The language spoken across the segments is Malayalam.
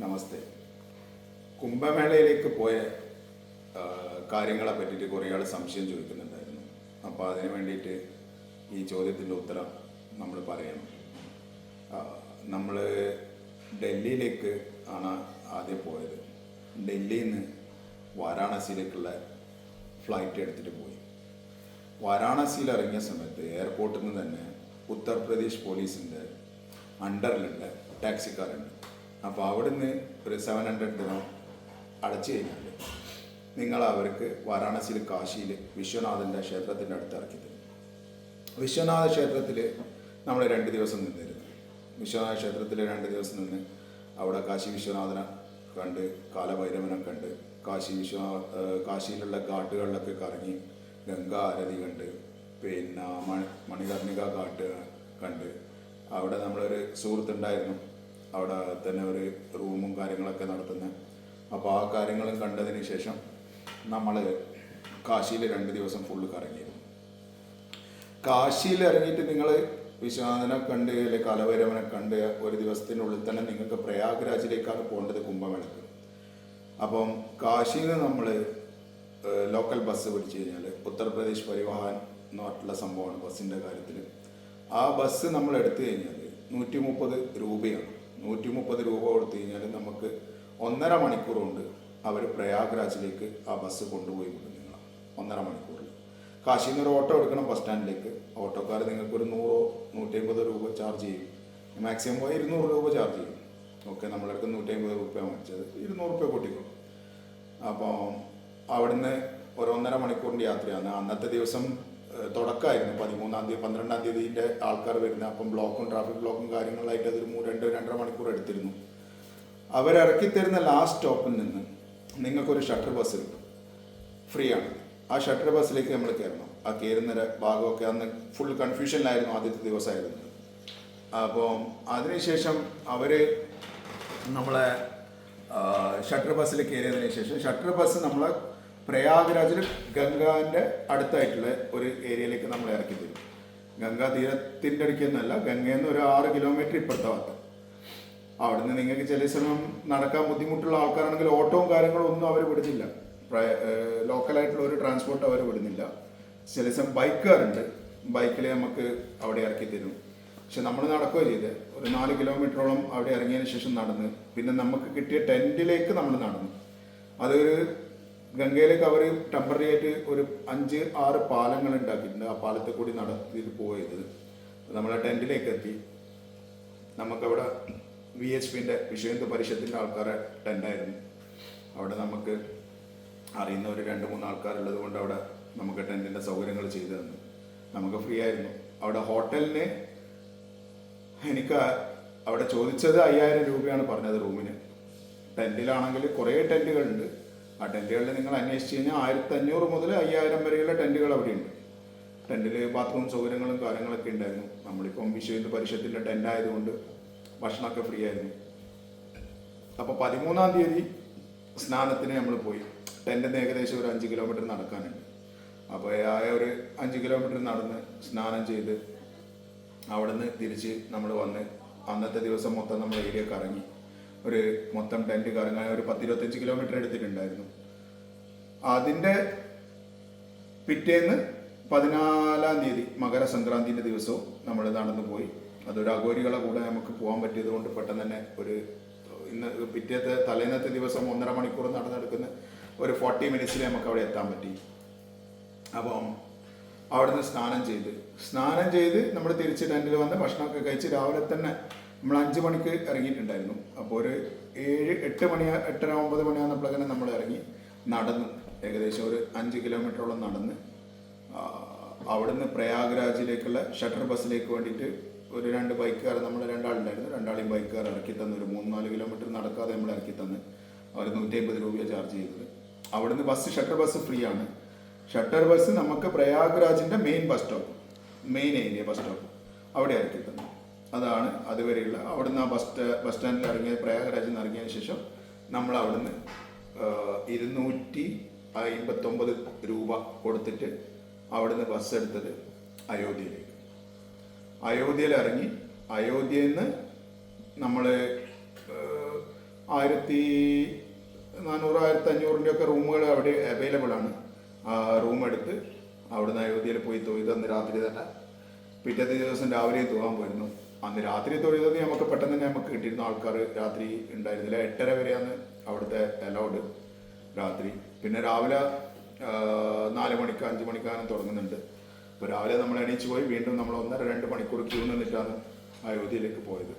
നമസ്തേ. കുംഭമേളയിലേക്ക് പോയ കാര്യങ്ങളെ പറ്റിയിട്ട് കുറേ ആൾ സംശയം ചോദിക്കുന്നുണ്ടായിരുന്നു. അപ്പോൾ അതിന് വേണ്ടിയിട്ട് ഈ ചോദ്യത്തിന്റെ ഉത്തരം നമ്മൾ പറയണം. നമ്മൾ ഡൽഹിയിലേക്ക് ആണ് ആദ്യം പോയത്. ഡൽഹിയിൽ നിന്ന് വാരാണസിയിലേക്കുള്ള ഫ്ലൈറ്റ് എടുത്തിട്ട് പോയി. വാരാണസിയിൽ ഇറങ്ങിയ സമയത്ത് എയർപോർട്ടിൽ നിന്ന് തന്നെ ഉത്തർപ്രദേശ് പോലീസിന്റെ അണ്ടറിലുള്ള ടാക്സിക്കാരുണ്ട്. അപ്പോൾ അവിടുന്ന് ഒരു സെവൻ ഹൺഡ്രഡ് ദിനം അടച്ചു കഴിഞ്ഞാൽ നിങ്ങൾ അവർക്ക് വാരാണസിയിൽ കാശിയിൽ വിശ്വനാഥന്റെ ക്ഷേത്രത്തിന്റെ അടുത്ത് ഇറക്കി തരും. വിശ്വനാഥ ക്ഷേത്രത്തിൽ നമ്മൾ രണ്ട് ദിവസം നിന്നിരുന്നു വിശ്വനാഥ ക്ഷേത്രത്തിൽ രണ്ട് ദിവസം നിന്ന് അവിടെ കാശി വിശ്വനാഥനെ കണ്ട് കാലഭൈരവനെ കണ്ട് കാശി വിശ്വനാഥ കാശിയിലുള്ള ഘാട്ടുകളിലൊക്കെ കറങ്ങി ഗംഗാ ആരതി കണ്ട് പിന്നെ മണി മണികർണിക ഘാട്ട് കണ്ട് അവിടെ നമ്മളൊരു സുഹൃത്തുണ്ടായിരുന്നു. അവിടെ തന്നെ ഒരു റൂമും കാര്യങ്ങളൊക്കെ നടത്തുന്നത് അപ്പോൾ ആ കാര്യങ്ങളും കണ്ടതിന് ശേഷം നമ്മൾ കാശിയിൽ രണ്ട് ദിവസം ഫുള്ള് കറങ്ങിയിരുന്നു. കാശിയിൽ ഇറങ്ങിയിട്ട് നിങ്ങൾ വിശ്വനാഥനെ കണ്ട് അല്ലെങ്കിൽ കലഭൈരവനെ കണ്ട് ഒരു ദിവസത്തിനുള്ളിൽ തന്നെ നിങ്ങൾക്ക് പ്രയാഗ്രാജിലേക്കാണ് പോകേണ്ടത് കുംഭമേളക്ക്. അപ്പം കാശിയിൽ നിന്ന് നമ്മൾ ലോക്കൽ ബസ് പിടിച്ചു കഴിഞ്ഞാൽ ഉത്തർപ്രദേശ് പരിവാഹൻ എന്ന് പറഞ്ഞിട്ടുള്ള സംഭവമാണ് ബസ്സിന്റെ കാര്യത്തിൽ ആ ബസ് നമ്മൾ എടുത്തു കഴിഞ്ഞാൽ നൂറ്റി മുപ്പത് രൂപയാണ്. നൂറ്റി മുപ്പത് രൂപ കൊടുത്തു കഴിഞ്ഞാൽ നമുക്ക് ഒന്നര മണിക്കൂർ കൊണ്ട് അവർ പ്രയാഗ്രാജിലേക്ക് ആ ബസ് കൊണ്ടുപോയി വിടും നിങ്ങൾ ഒന്നര മണിക്കൂറിൽ. കാശിയിൽ നിന്ന് ഒരു ഓട്ടോ എടുക്കണം ബസ് സ്റ്റാൻഡിലേക്ക്. ഓട്ടോക്കാർ നിങ്ങൾക്ക് ഒരു നൂറോ നൂറ്റി അമ്പത് രൂപ ചാർജ് ചെയ്യും. മാക്സിമം പോയി ഇരുന്നൂറ് രൂപ ചാർജ് ചെയ്യും. ഓക്കെ നമ്മളെടുക്കുന്ന നൂറ്റി അമ്പത് രൂപ വാങ്ങിച്ചത് ഇരുന്നൂറ് രൂപ കൂട്ടിക്കോളും അപ്പോൾ അവിടുന്ന് ഒരു ഒന്നര മണിക്കൂറിന്റെ യാത്രയാണ്. അന്നത്തെ ദിവസം തുടക്കമായിരുന്നു. പതിമൂന്നാം തീയതി പന്ത്രണ്ടാം തീയതിന്റെ ആൾക്കാർ വരുന്നത് അപ്പം ബ്ലോക്കും ട്രാഫിക് ബ്ലോക്കും കാര്യങ്ങളായിട്ട് അതൊരു രണ്ട് രണ്ടര മണിക്കൂർ എടുത്തിരുന്നു. അവരിറക്കി തരുന്ന ലാസ്റ്റ് സ്റ്റോപ്പിൽ നിന്ന് നിങ്ങൾക്കൊരു ഷട്ടർ ബസ് കിട്ടും. ഫ്രീ ആണ് ആ ഷട്ടർ ബസ്സിലേക്ക് നമ്മൾ കയറണം. ആ കയറുന്ന ഭാഗമൊക്കെ അന്ന് ഫുൾ കൺഫ്യൂഷനിലായിരുന്നു ആദ്യത്തെ ദിവസമായിരുന്നു അപ്പോൾ അതിനുശേഷം അവർ നമ്മളെ ഷട്ടർ ബസ്സിൽ കയറിയതിന് ശേഷം ഷട്ടർ ബസ് നമ്മളെ പ്രയാഗ്രാജിൽ ഗംഗാന്റെ അടുത്തായിട്ടുള്ള ഒരു ഏരിയയിലേക്ക് നമ്മൾ ഇറക്കി തരും ഗംഗാ തീരത്തിന്റെ അടുക്കൊന്നല്ല ഗംഗയിൽ നിന്ന് ഒരു ആറ് കിലോമീറ്റർ ഇപ്പുറത്തെ ഭാഗത്ത് അവിടുന്ന് നിങ്ങൾക്ക് ചില സമയം നടക്കാൻ ബുദ്ധിമുട്ടുള്ള ആൾക്കാരാണെങ്കിൽ ഓട്ടവും കാര്യങ്ങളും ഒന്നും അവർ വിടുന്നില്ല. ലോക്കലായിട്ടുള്ള ഒരു ട്രാൻസ്പോർട്ട് അവർ വിടുന്നില്ല. ചില സമയം ബൈക്കുകാരുണ്ട് ബൈക്കിൽ നമുക്ക് അവിടെ ഇറക്കി തരും. പക്ഷെ നമ്മൾ നടക്കുകയോ ചെയ്ത്. ഒരു നാല് കിലോമീറ്ററോളം അവിടെ ഇറങ്ങിയതിന് ശേഷം നടന്ന് പിന്നെ നമുക്ക് കിട്ടിയ ടെന്റിലേക്ക് നമ്മൾ നടന്നു. അതൊരു ഗംഗയിലേക്ക് അവർ ടെമ്പററി ആയിട്ട് ഒരു അഞ്ച് ആറ് പാലങ്ങൾ ഉണ്ടാക്കിയിട്ടുണ്ട്. ആ പാലത്തെ കൂടി നടത്തിയിട്ട് പോയത്. നമ്മളെ ടെന്റിലേക്ക് എത്തി. നമുക്കവിടെ വി എച്ച് പിന്റെ വിശ്വഹിന്ദു പരിഷത്തിന്റെ ആൾക്കാരെ ടെന്റായിരുന്നു അവിടെ നമുക്ക് അറിയുന്ന ഒരു രണ്ട് മൂന്ന് ആൾക്കാരുള്ളത് കൊണ്ട് അവിടെ നമുക്ക് ടെന്റിന്റെ സൗകര്യങ്ങൾ ചെയ്തു തന്നു. നമുക്ക് ഫ്രീ ആയിരുന്നു. അവിടെ ഹോട്ടലിന് എനിക്ക് അവിടെ ചോദിച്ചത് അയ്യായിരം രൂപയാണ് പറഞ്ഞത് റൂമിന്. ടെന്റിലാണെങ്കിൽ കുറേ ടെന്റുകളുണ്ട് ആ ടെന്റുകളിൽ നിങ്ങൾ അന്വേഷിച്ച് കഴിഞ്ഞാൽ ആയിരത്തി അഞ്ഞൂറ് മുതൽ അയ്യായിരം വരെയുള്ള ടെന്റുകൾ അവിടെയുണ്ട്. ടെന്റിൽ ബാത്റൂം സൗകര്യങ്ങളും കാര്യങ്ങളൊക്കെ ഉണ്ടായിരുന്നു. നമ്മളിപ്പം വിശ്വ ഹിന്ദു പരിഷത്തിന്റെ ടെന്റ് ആയതുകൊണ്ട് ഭക്ഷണമൊക്കെ ഫ്രീ ആയിരുന്നു. അപ്പോൾ പതിമൂന്നാം തീയതി സ്നാനത്തിന് നമ്മൾ പോയി. ടെന്റിൽ ഏകദേശം ഒരു അഞ്ച് കിലോമീറ്റർ നടക്കാനുണ്ട്. അപ്പോൾ ആയ ഒരു അഞ്ച് കിലോമീറ്റർ നടന്ന് സ്നാനം ചെയ്ത് അവിടുന്ന് തിരിച്ച് നമ്മൾ വന്ന് അന്നത്തെ ദിവസം മൊത്തം നമ്മൾ ഏരിയ കറങ്ങി ഒരു മൊത്തം ടെന്റ് കറങ്ങാൻ ഒരു പത്തിരുപത്തഞ്ച് കിലോമീറ്റർ എടുത്തിട്ടുണ്ടായിരുന്നു. അതിന്റെ പിറ്റേന്ന് പതിനാലാം തീയതി മകരസംക്രാന്തിന്റെ ദിവസവും നമ്മൾ നടന്നു പോയി. അതൊരു അഘോരികളെ കൂടെ നമുക്ക് പോകാൻ പറ്റിയത് കൊണ്ട് പെട്ടെന്ന് തന്നെ ഒരു ഇന്ന് പിറ്റേത്തെ തലേന്നത്തെ ദിവസം ഒന്നര മണിക്കൂർ നടന്നെടുക്കുന്ന ഒരു ഫോർട്ടി മിനിറ്റ്സിൽ നമുക്ക് അവിടെ എത്താൻ പറ്റി. അപ്പം അവിടുന്ന് സ്നാനം ചെയ്ത് സ്നാനം ചെയ്ത് നമ്മൾ തിരിച്ച് ടെന്റിൽ വന്ന് ഭക്ഷണമൊക്കെ കഴിച്ച് രാവിലെ തന്നെ നമ്മൾ അഞ്ച് മണിക്ക് ഇറങ്ങിയിട്ടുണ്ടായിരുന്നു. അപ്പോൾ ഒരു ഏഴ് എട്ട് മണി എട്ടര ഒമ്പത് മണിയാകുന്നപ്പോഴങ്ങനെ നമ്മൾ ഇറങ്ങി നടന്നു. ഏകദേശം ഒരു അഞ്ച് കിലോമീറ്ററോളം നടന്ന് അവിടുന്ന് പ്രയാഗ്രാജിലേക്കുള്ള ഷട്ടർ ബസ്സിലേക്ക് വേണ്ടിയിട്ട് ഒരു രണ്ട് ബൈക്കുകാർ നമ്മൾ രണ്ടാളുണ്ടായിരുന്നു. രണ്ടാളെയും ബൈക്കുകാർ ഇറക്കി തന്നു. ഒരു മൂന്ന് നാല് കിലോമീറ്റർ നടക്കാതെ നമ്മൾ ഇറക്കി തന്ന്. അവർ നൂറ്റി അമ്പത് രൂപയാണ് ചാർജ് ചെയ്തത്. അവിടുന്ന് ബസ് ഷട്ടർ ബസ് ഫ്രീ ആണ്. ഷട്ടർ ബസ് നമുക്ക് പ്രയാഗ്രാജിന്റെ main bus stop main area bus stop. അവിടെ ഇറക്കി തന്നു അതാണ് അതുവരെയുള്ള. അവിടുന്ന് ആ ബസ് ബസ് സ്റ്റാൻഡിൽ ഇറങ്ങിയ പ്രയാഗ്രാജിൽ നിന്ന് ഇറങ്ങിയതിന് ശേഷം നമ്മൾ അവിടുന്ന് ഇരുന്നൂറ്റി അമ്പത്തൊമ്പത് രൂപ കൊടുത്തിട്ട് അവിടുന്ന് ബസ് എടുത്തത് അയോധ്യയിലേക്ക്. അയോധ്യയിൽ ഇറങ്ങി അയോധ്യയിൽ നിന്ന് നമ്മൾ ആയിരത്തി നാനൂറ് ആയിരത്തി അഞ്ഞൂറിന്റെ ഒക്കെ റൂമുകൾ അവിടെ അവൈലബിൾ ആണ്. റൂം എടുത്ത് അവിടുന്ന് അയോധ്യയിൽ പോയി അന്ന് രാത്രി തന്നെ പിറ്റത്തെ ദിവസം രാവിലെ തൂകാൻ പോയിരുന്നു. അന്ന് രാത്രി തൊഴുതത് നമുക്ക് പെട്ടെന്ന് തന്നെ നമുക്ക് കിട്ടിയിരുന്ന ആൾക്കാർ രാത്രി ഉണ്ടായിരുന്നില്ല. എട്ടര വരെയാണ് അവിടുത്തെ അലൗഡ് രാത്രി. പിന്നെ രാവിലെ നാല് മണിക്ക് അഞ്ച് മണിക്കാനും തുടങ്ങുന്നുണ്ട്. അപ്പോൾ രാവിലെ നമ്മൾ എണീച്ച് പോയി വീണ്ടും നമ്മൾ ഒന്നര രണ്ട് മണിക്കൂർ ക്യൂ നിന്നിട്ടാണ് അയോധ്യയിലേക്ക് പോയത്.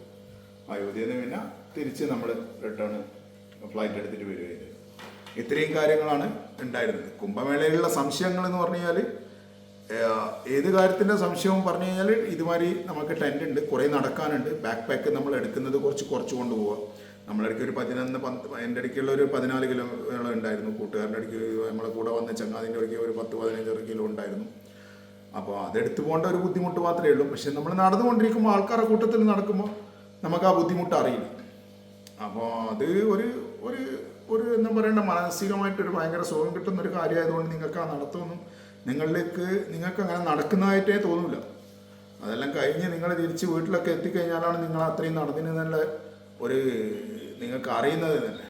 അയോധ്യയിൽ നിന്ന് പിന്നെ തിരിച്ച് നമ്മൾ റിട്ടേൺ ഫ്ലൈറ്റ് എടുത്തിട്ട് വരികയായിരുന്നു. ഇത്രയും കാര്യങ്ങളാണ് ഉണ്ടായിരുന്നത്. കുംഭമേളയിലുള്ള സംശയങ്ങൾ എന്ന് പറഞ്ഞു കഴിഞ്ഞാൽ ഏത് കാര്യത്തിന്റെ സംശയവും പറഞ്ഞു കഴിഞ്ഞാൽ ഇതുമാതിരി നമുക്ക് ടെന്റ് ഉണ്ട് കുറേ നടക്കാനുണ്ട്. ബാക്ക് പാക്ക് നമ്മൾ എടുക്കുന്നത് കുറച്ച് കുറച്ച് കൊണ്ടുപോവുക നമ്മളിടയ്ക്ക് ഒരു പതിനൊന്ന് പത്ത് എന്റെ ഇടയ്ക്കുള്ള ഒരു പതിനാല് കിലോ ഉണ്ടായിരുന്നു. കൂട്ടുകാരന്റെ ഇടയ്ക്ക് നമ്മളെ കൂടെ വന്ന ചങ്ങാതിന്റെ ഇടയ്ക്ക് ഒരു പത്ത് പതിനഞ്ച് കിലോ ഉണ്ടായിരുന്നു. അപ്പോൾ അതെടുത്തു പോകേണ്ട ഒരു ബുദ്ധിമുട്ട് മാത്രമേ ഉള്ളൂ. പക്ഷെ നമ്മൾ നടന്നുകൊണ്ടിരിക്കുമ്പോൾ ആൾക്കാരുടെ കൂട്ടത്തിൽ നടക്കുമ്പോൾ നമുക്ക് ആ ബുദ്ധിമുട്ട് അറിയില്ല. അപ്പോൾ അത് ഒരു ഒരു ഒരു എന്താ പറയണ്ട മാനസികമായിട്ടൊരു ഭയങ്കര സുഖം കിട്ടുന്ന ഒരു കാര്യമായതുകൊണ്ട് നിങ്ങൾക്ക് ആ നടത്തമൊന്നും നിങ്ങളിലേക്ക് നിങ്ങൾക്ക് അങ്ങനെ നടക്കുന്നതായിട്ടേ തോന്നില്ല അതെല്ലാം കഴിഞ്ഞ് നിങ്ങൾ തിരിച്ച് വീട്ടിലൊക്കെ എത്തിക്കഴിഞ്ഞാലാണ് നിങ്ങൾ അത്രയും നടന്നിരുന്നുള്ള ഒരു നിങ്ങൾക്ക് അറിയുന്നത് തന്നെ.